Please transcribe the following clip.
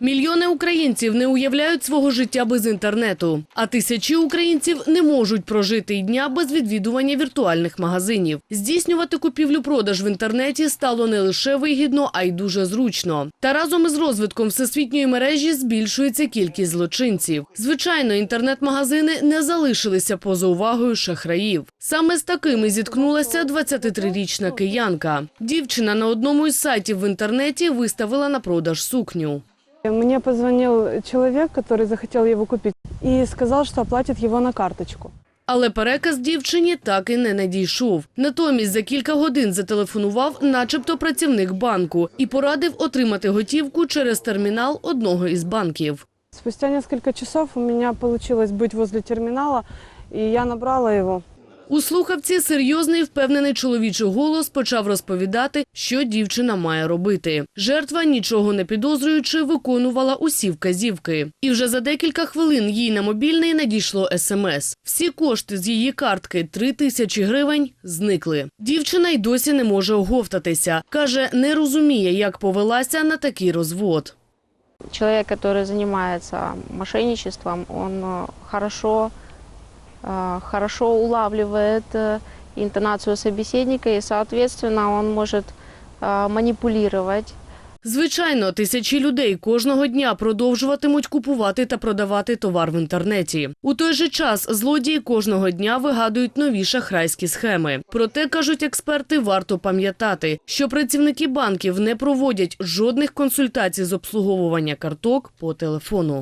Мільйони українців не уявляють свого життя без інтернету, а тисячі українців не можуть прожити й дня без відвідування віртуальних магазинів. Здійснювати купівлю-продаж в інтернеті стало не лише вигідно, а й дуже зручно. Та разом із розвитком всесвітньої мережі збільшується кількість злочинців. Звичайно, інтернет-магазини не залишилися поза увагою шахраїв. Саме з такими зіткнулася 23-річна киянка. Дівчина на одному із сайтів в інтернеті виставила на продаж сукню. Мне позвонил человек, который захотел его купить, и сказал, что оплатит его на карточку. Але переказ дівчині так і не надійшов. Натомість за кілька годин зателефонував, начебто працівник банку, і порадив отримати готівку через термінал одного із банків. Спустя несколько часов у меня получилось быть возле терминала, и я набрала его. У слухавці серйозний впевнений чоловічий голос почав розповідати, що дівчина має робити. Жертва, нічого не підозрюючи, виконувала усі вказівки. І вже за декілька хвилин їй на мобільний надійшло смс. Всі кошти з її картки – три тисячі гривень – зникли. Дівчина й досі не може оговтатися. Каже, не розуміє, як повелася на такий розвод. Человек, который занимается мошенничеством, он э, хорошо, э, хорошо улавливает э, интонацию собеседника и, соответственно, он может э, манипулировать Звичайно, тисячі людей кожного дня продовжуватимуть купувати та продавати товар в інтернеті. У той же час злодії кожного дня вигадують нові шахрайські схеми. Проте, кажуть експерти, варто пам'ятати, що працівники банків не проводять жодних консультацій з обслуговування карток по телефону.